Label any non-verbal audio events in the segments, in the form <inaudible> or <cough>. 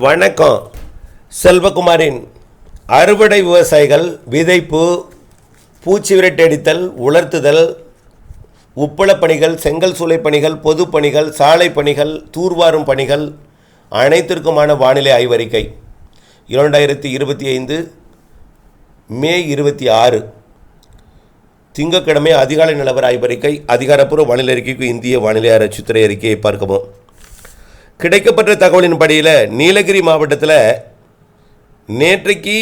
வணக்கம். செல்வகுமாரின் அறுவடை விவசாயிகள் விதைப்பு பூச்சி விரட்டடித்தல் உலர்த்துதல் உப்பளப் பணிகள் செங்கல் சூளை பணிகள் பொது பணிகள் சாலை பணிகள் தூர்வாரும் பணிகள் அனைத்திற்குமான வானிலை ஆய்வறிக்கை. இரண்டாயிரத்தி இருபத்தி ஐந்து மே இருபத்தி ஆறு. திங்கட்கிழமை அதிகாலை நிலவர ஆய்வறிக்கை. அதிகாரப்பூர்வ வானிலை அறிக்கைக்கு இந்திய வானிலை ஆராய்ச்சித்துறை அறிக்கையை பார்க்கவும். கிடைக்கப்பட்ட தகவலின் படியில் நீலகிரி மாவட்டத்தில் நேற்றைக்கு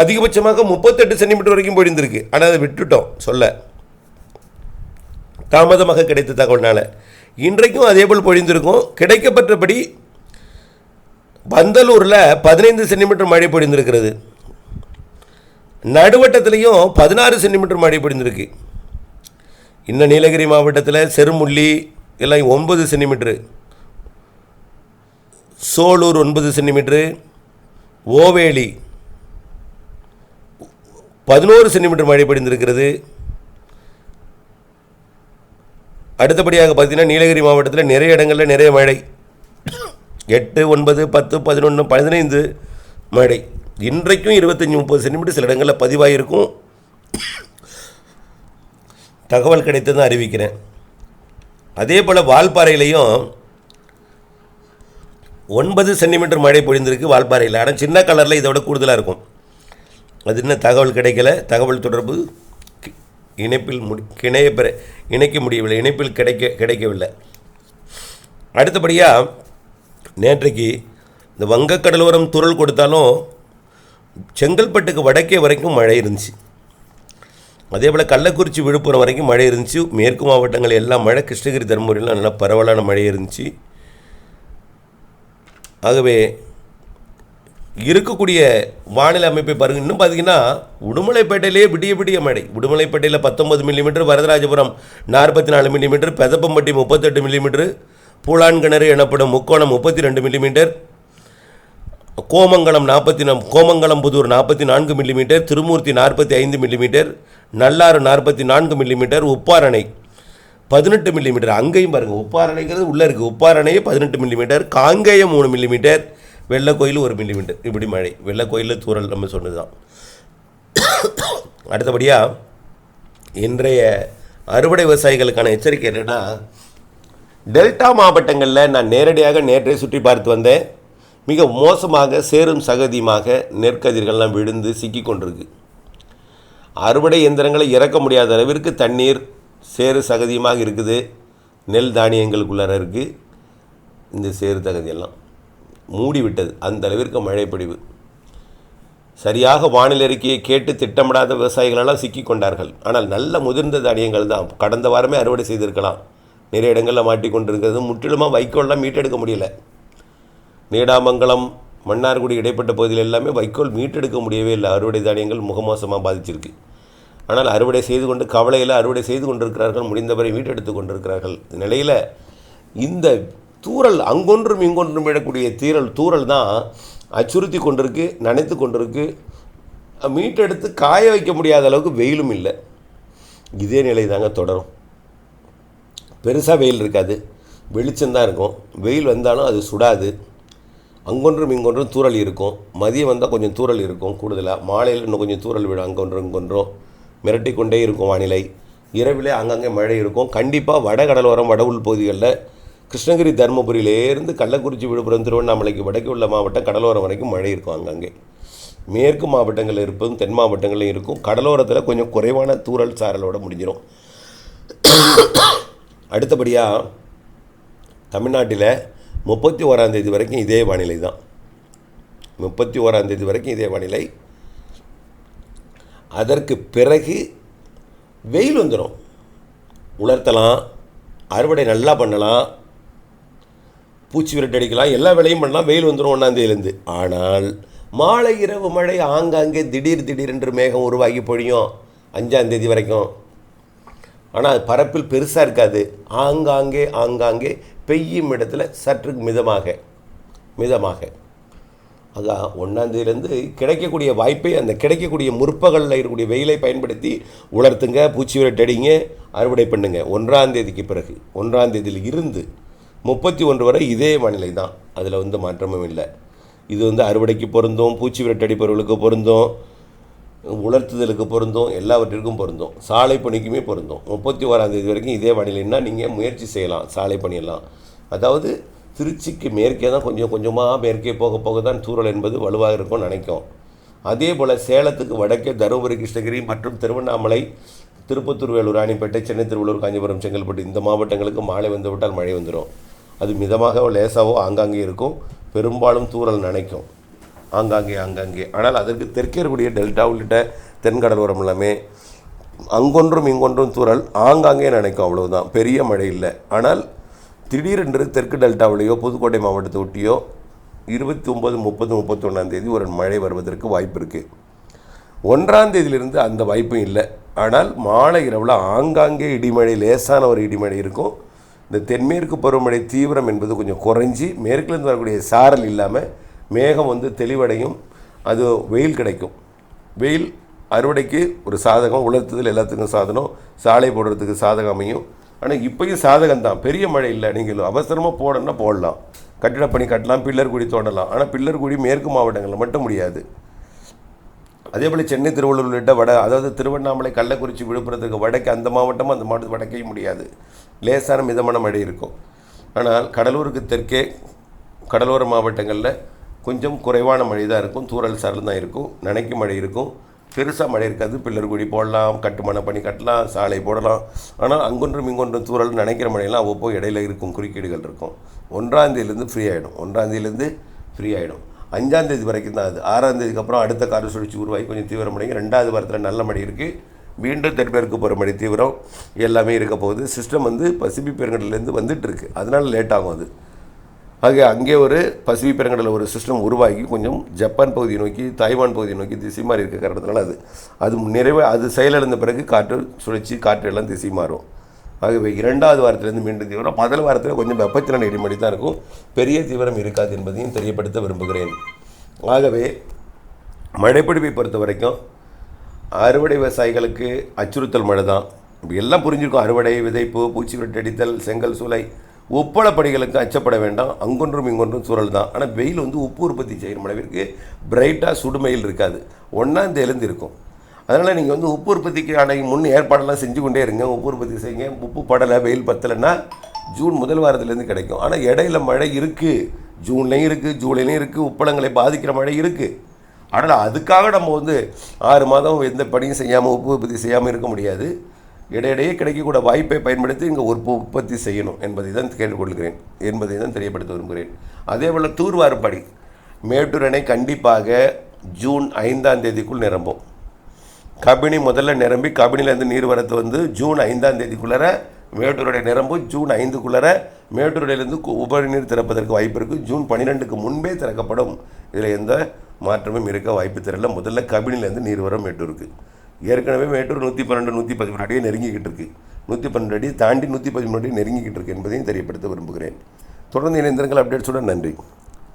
அதிகபட்சமாக முப்பத்தெட்டு சென்டிமீட்டர் வரைக்கும் பொழிந்திருக்கு. ஆனால் அதை விட்டுட்டோம். சொல்ல. தாமதமாக கிடைத்த தகவல்னால. இன்றைக்கும் அதேபோல் பொழிந்திருக்கும். கிடைக்கப்பட்டபடி பந்தலூரில் பதினைந்து சென்டிமீட்டர் மழை பொழிந்திருக்கிறது. நடுவட்டத்திலையும் பதினாறு சென்டிமீட்டர் மழை பொழிந்திருக்கு. இன்னும் நீலகிரி மாவட்டத்தில் செருமுள்ளி எல்லாம் ஒன்பது சென்டிமீட்ரு சோலூர் ஒன்பது சென்டிமீட்ரு ஓவேலி பதினோரு சென்டிமீட்டர் மழை பொழிந்திருக்கிறது அடுத்தபடியாக பார்த்தீங்கன்னா நீலகிரி மாவட்டத்தில் நிறைய இடங்களில் நிறைய மழை. எட்டு ஒன்பது பத்து பதினொன்று பதினைந்து மழை. இன்றைக்கும் இருபத்தஞ்சி முப்பது சென்டிமீட்டர் சில இடங்களில் பதிவாகிருக்கும் தகவல் கிடைத்ததான் அறிவிக்கிறேன். அதே போல் வால்பாறையிலையும் ஒன்பது சென்டிமீட்டர் மழை பொழிந்திருக்கு வால்பாறையில். ஆனால் சின்ன கலரில் இதை விட கூடுதலாக இருக்கும். அது இன்னும் தகவல் கிடைக்கல. தகவல் தொடர்பு இணைப்பில் முடி இணைய பெற இணைக்க முடியவில்லை. இணைப்பில் கிடைக்க கிடைக்கவில்லை. அடுத்தபடியாக நேற்றைக்கு இந்த வங்கக்கடலோரம் துரல் கொடுத்தாலும் செங்கல்பட்டுக்கு வடக்கே வரைக்கும் மழை இருந்துச்சு. அதே போல் கள்ளக்குறிச்சி விழுப்புரம் வரைக்கும் மழை இருந்துச்சு. மேற்கு மாவட்டங்கள் எல்லாம் மழை. கிருஷ்ணகிரி தருமபுரியெலாம் நல்லா பரவலான மழை இருந்துச்சு. ஆகவே இருக்கக்கூடிய வானிலை அமைப்பை பாருங்க. இன்னும் பார்த்தீங்கன்னா உடுமலைப்பேட்டையிலேயே விடிய விடிய மழை. உடுமலைப்பேட்டையில் பத்தொன்பது மில்லிமீட்டர் வரதராஜபுரம் நாற்பத்தி நாலு மில்லிமீட்டர் பெதப்பம்பட்டி முப்பத்தெட்டு மில்லிமீட்டர் பூலான்கிணறு எனப்படும் முக்கோணம் முப்பத்தி ரெண்டு மில்லிமீட்டர் கோமங்கலம் நாற்பத்தி நம் கோமங்கலம் புதூர் நாற்பத்தி நான்கு மில்லிமீட்டர் திருமூர்த்தி நாற்பத்தி ஐந்து மில்லிமீட்டர் நல்லாறு நாற்பத்தி நான்கு மில்லிமீட்டர் உப்பாரணை பதினெட்டு மில்லிமீட்டர் அங்கேயும் பாருங்கள் உப்பாரணைங்கிறது உள்ளே இருக்குது உப்பாரணையே பதினெட்டு மில்லிமீட்டர் காங்கேயம் மூணு மில்லிமீட்டர் வெள்ளக்கோயில் ஒரு மில்லிமீட்டர் இப்படி மழை. வெள்ளக்கோயிலில் தூரல் நம்ம சொன்னது தான் <coughs> அடுத்தபடியாக இன்றைய அறுவடை விவசாயிகளுக்கான எச்சரிக்கை என்னென்னா டெல்டா மாவட்டங்களில் நான் நேரடியாக நேற்றை சுற்றி பார்த்து வந்தேன். மிக மோசமாக சேரும் சகதியுமாக நெற்கதிர்கள்லாம் விழுந்து சிக்கி கொண்டிருக்கு. அறுவடை இயந்திரங்களை இறக்க முடியாத அளவிற்கு தண்ணீர் சேறு சகதியுமாக இருக்குது. நெல் தானியங்களுக்குள்ளார இருக்குது இந்த சேறு தகுதியெல்லாம் மூடி விட்டது அந்த அளவிற்கு மழை பொழிவு. சரியாக வானிலை அறிக்கையை கேட்டு திட்டமிடாத விவசாயிகளெல்லாம் சிக்கி கொண்டார்கள். ஆனால் நல்ல முதிர்ந்த தானியங்கள் தான். கடந்த வாரமே அறுவடை செய்திருக்கலாம். நிறைய இடங்களில் மாட்டிக்கொண்டிருக்கிறது. முற்றிலுமாக வைக்கோல்லாம் மீட்டெடுக்க முடியல. நீடாமங்கலம் மன்னார்குடி இடைப்பட்ட பகுதியில் எல்லாமே வைக்கோல் மீட்டெடுக்க முடியவே இல்லை. அறுவடை தானியங்கள் முகமோசமாக பாதிச்சிருக்கு. ஆனால் அறுவடை செய்து கொண்டு கவலையில் அறுவடை செய்து கொண்டிருக்கிறார்கள் முடிந்தவரை மீட்டெடுத்து கொண்டிருக்கிறார்கள். இந்த நிலையில் இந்த தூரல் அங்கொன்றும் இங்கொன்றும் விடக்கூடிய தீரல் தூரல் தான் அச்சுறுத்தி கொண்டிருக்கு நனைத்து கொண்டிருக்கு. மீட்டெடுத்து காய வைக்க முடியாத அளவுக்கு வெயிலும் இல்லை. இதே நிலை தாங்க தொடரும். பெருசாக வெயில் இருக்காது. வெளிச்சம்தான் இருக்கும். வெயில் வந்தாலும் அது சுடாது. அங்கொன்றும் இங்கொன்றும் தூரல் இருக்கும். மதியம் வந்தால் கொஞ்சம் தூரல் இருக்கும். கூடுதலாக மாலையில் இன்னும் கொஞ்சம் தூரல் விடும். அங்கொன்றும் இங்கொன்றும் மிரட்டி கொண்டே இருக்கும் வானிலை. இரவிலே அங்கங்கே மழை இருக்கும். கண்டிப்பாக வட கடலோரம் வட உள் பகுதிகளில் கிருஷ்ணகிரி தருமபுரியிலேருந்து கள்ளக்குறிச்சி விழுப்புரம் திருவண்ணாமலைக்கு வடக்கு உள்ள மாவட்டம் கடலோரம் வரைக்கும் மழை இருக்கும் அங்கங்கே. மேற்கு மாவட்டங்களில் இருப்பதும் தென் மாவட்டங்களிலும் இருக்கும். கடலோரத்தில் கொஞ்சம் குறைவான தூறல் சாரலோட முடிஞ்சிடும் அடுத்தபடியாக தமிழ்நாட்டில் முப்பத்தி ஓராந்தேதி வரைக்கும் இதே வானிலை தான். முப்பத்தி ஓராம் தேதி வரைக்கும் இதே வானிலை. அதற்கு பிறகு வெயில் வந்துடும் உலர்த்தலாம். அறுவடை நல்லா பண்ணலாம். பூச்சி விரட்டு அடிக்கலாம். எல்லா வேலையும் பண்ணலாம். வெயில் வந்துடும் ஒன்றாந்தேதியிலேருந்து ஆனால் மாலை இரவு மழை ஆங்காங்கே திடீர் திடீரென்று மேகம் உருவாகி பொழியும். அஞ்சாந்தேதி வரைக்கும். ஆனால் அது பரப்பில் பெருசாக இருக்காது. ஆங்காங்கே ஆங்காங்கே பெய்யும் இடத்துல சற்று மிதமாக மிதமாக. அதான் ஒன்றாந்தேதியிலேருந்து கிடைக்கக்கூடிய வாய்ப்பை அந்த கிடைக்கக்கூடிய முற்பகலில் இருக்கக்கூடிய வெயிலை பயன்படுத்தி உலர்த்துங்க பூச்சி விரட்டடிங்க அறுவடை பண்ணுங்க. ஒன்றாந்தேதிக்கு பிறகு ஒன்றாந்தேதியில் இருந்து முப்பத்தி ஒன்று வரை இதே வானிலை தான். அதில் வந்து மாற்றமும் இல்லை. இது வந்து அறுவடைக்கு பொருந்தும் பூச்சி விரட்டடிப்பவர்களுக்கு பொருந்தும். உலர்த்துதலுக்கு பொருந்தும் எல்லாவற்றிற்கும் பொருந்தும். சாலை பணிக்குமே பொருந்தும். முப்பத்தி ஓராந்தேதி வரைக்கும் இதே வானிலைன்னா நீங்கள் முயற்சி செய்யலாம் சாலை பணியெல்லாம் அதாவது திருச்சிக்கு மேற்கே தான் கொஞ்சம் கொஞ்சமாக மேற்கே போக போக தான் சூழல் என்பது வலுவாக இருக்கும்னு நினைக்கும். அதே போல் சேலத்துக்கு வடக்கே தருமபுரி கிருஷ்ணகிரி மற்றும் திருவண்ணாமலை திருப்பத்தூர் வேலூர் ராணிப்பேட்டை சென்னை திருவள்ளூர் காஞ்சிபுரம் செங்கல்பட்டு இந்த மாவட்டங்களுக்கு மாலை வந்து விட்டால் மழை வந்துடும் அது மிதமாக லேசாவோ ஆங்காங்கே இருக்கும். பெரும்பாலும் தூறல் நினைக்கும். ஆங்காங்கே ஆங்காங்கே. ஆனால் அதற்கு தெற்கே இருக்கக்கூடிய டெல்டா உள்ளிட்ட தென்கடலோரம் எல்லாமே அங்கொன்றும் இங்கொன்றும் தூரல் ஆங்காங்கே நினைக்கும் அவ்வளவுதான். பெரிய மழை இல்லை. ஆனால் திடீரென்று தெற்கு டெல்டாவிலேயோ புதுக்கோட்டை மாவட்டத்தை ஒட்டியோ இருபத்தி ஒம்பது முப்பது முப்பத்தொன்னாம் தேதி ஒரு மழை வருவதற்கு வாய்ப்பு இருக்குது ஒன்றாம் தேதியிலிருந்து அந்த வாய்ப்பும் இல்லை. ஆனால் மாலை இரவில் ஆங்காங்கே இடிமழை லேசான ஒரு இடிமழை இருக்கும். இந்த தென்மேற்கு பருவமழை தீவிரம் என்பது கொஞ்சம் குறைஞ்சி மேற்கிலிருந்து வரக்கூடிய சாரல் இல்லாமல் மேகம் வந்து தெளிவடையும் அது வெயில் கிடைக்கும். வெயில் அறுவடைக்கு ஒரு சாதகம் உலர்த்துதல் எல்லாத்துக்கும் சாதனம் சாலை போடுறதுக்கு சாதகம் அமையும். ஆனால் இப்போயும் சாதகம் தான் பெரிய மழை இல்லை. நீங்கள் அவசரமாக போடணும்னா போடலாம். கட்டிடப்பணி கட்டலாம் பில்லர்குடி தோண்டலாம் ஆனால் பில்லர்குடி மேற்கு மாவட்டங்களில் மட்டும் முடியாது. அதே போல் சென்னை திருவள்ளூர் உள்ளிட்ட வட அதாவது திருவண்ணாமலை கள்ளக்குறிச்சி விழுப்புரத்துக்கு வடக்கு அந்த மாவட்டமும் அந்த மாவட்டத்து வடக்கையும் முடியாது. லேசான மிதமான மழை இருக்கும். ஆனால் கடலூருக்கு தெற்கே கடலோர மாவட்டங்களில் கொஞ்சம் குறைவான மழை தான் இருக்கும். தூறல் சாரல் தான் இருக்கும். நனைக்கும் மழை இருக்கும். பெருசாக மழை இருக்காது. பில்லர் குடி போடலாம். கட்டுமான பணி கட்டலாம். சாலை போடலாம். ஆனால் அங்கொன்றும் இங்கொன்றும் தூறல் நினைக்கிற மழையெல்லாம் அவ்வப்போ இடையில இருக்கும். குறுக்கீடுகள் இருக்கும். ஒன்றாந்தேதியிலேருந்து ஃப்ரீ ஆகிடும் ஒன்றாந்தேதியிலேருந்து ஃப்ரீ ஆகிடும் அஞ்சாந்தேதி வரைக்கும் தான் அது. ஆறாந்தேதிக்கு அப்புறம் அடுத்த கார சுழற்சி உருவாகி கொஞ்சம் தீவிரமடைங்க ரெண்டாவது வாரத்தில் நல்ல மழை இருக்குது மீண்டும் தென்மேற்கு போகிற மழை தீவிரம் எல்லாமே இருக்க போகுது. சிஸ்டம் வந்து பசிபிக் பெருங்கடலேருந்து வந்துட்டு இருக்கு. அதனால் லேட் ஆகும் அது. ஆக அங்கே ஒரு பசிபிக் பெருங்கடலில் ஒரு சிஸ்டம் உருவாகி கொஞ்சம் ஜப்பான் பகுதியை நோக்கி தாய்வான் பகுதியை நோக்கி திசை மாறி இருக்க காரணத்தினால அது அது நிறைவே அது செயலிழந்த பிறகு காற்று சுழற்சி காற்று எல்லாம் திசை மாறும். ஆகவே இரண்டாவது வாரத்திலேருந்து மீண்டும் தீவிரம் முதல் வாரத்தில் கொஞ்சம் வெப்பத்திலான இடிமடி தான் இருக்கும். பெரிய தீவிரம் இருக்காது என்பதையும் தெரியப்படுத்த விரும்புகிறேன். ஆகவே மழைப்பிடிப்பை பொறுத்த வரைக்கும் அறுவடை விவசாயிகளுக்கு அச்சுறுத்தல் மழை தான் எல்லாம் புரிஞ்சிருக்கும். அறுவடை விதைப்பு பூச்சி வெட்டடித்தல் செங்கல் சூளை உப்பளப்படிகளுக்கு அச்சப்பட வேண்டாம். அங்கொன்றும் இங்கொன்றும் சுரல் தான். ஆனால் வெயில் வந்து உப்பு உற்பத்தி செய்கிற அளவிற்கு பிரைட்டாக சுடுமையில் இருக்காது. ஒன்றாம் தேலேருந்து இருக்கும். அதனால் நீங்கள் வந்து உப்பு உற்பத்திக்கு அன்னைக்கு முன் ஏற்பாடெல்லாம் செஞ்சு கொண்டே இருங்க. உப்பு உற்பத்தி செய்யுங்க. உப்பு படலை வெயில் பத்தலைன்னா ஜூன் முதல் வாரத்துலேருந்து கிடைக்கும். ஆனால் இடையில மழை இருக்குது ஜூன்லேயும் இருக்குது ஜூலைலையும் இருக்குது உப்பளங்களை பாதிக்கிற மழை இருக்குது ஆனால் அதுக்காக நம்ம வந்து ஆறு மாதம் எந்த பணியும் செய்யாமல் உப்பு உற்பத்தி செய்யாமல் இருக்க முடியாது. இடையிடையே கிடைக்கக்கூடிய வாய்ப்பை பயன்படுத்தி இங்கே உப்பு உற்பத்தி செய்யணும் என்பதை தான் கேட்டுக்கொள்கிறேன் என்பதை தான் தெரியப்படுத்த விரும்புகிறேன். அதே போல் தூர்வார்படி மேட்டூர் அணை கண்டிப்பாக ஜூன் ஐந்தாம் தேதிக்குள் நிரம்பும். கபினி முதல்ல நிரம்பி கபினிலேருந்து நீர்வரத்து வந்து ஜூன் ஐந்தாம் தேதிக்குள்ளார மேட்டூருடைய நிரம்பும் ஜூன் ஐந்துக்குள்ளார மேட்டூருடையிலேருந்து உபநீர் திறப்பதற்கு வாய்ப்பு இருக்குது ஜூன் பன்னிரெண்டுக்கு முன்பே திறக்கப்படும். இதில் எந்த மாற்றமும் இருக்க வாய்ப்பு தெரியல. முதல்ல கபினிலேருந்து நீர் வரும் மேட்டூருக்கு. ஏற்கனவே மேட்டூர் நூற்றி பன்னெண்டு நூற்றி பதிமூணு அடியே நெருங்கிக்கிட்டு இருக்கு நூற்றி பன்னெண்டு அடி தாண்டி நூற்றி பதிமூணு அடி நெருங்கிக்கிட்டு இருக்கு என்பதையும் தெரியப்படுத்த விரும்புகிறேன். தொடர்ந்து இணைந்திருங்கள் அப்டேட்ஸுடன் நன்றி.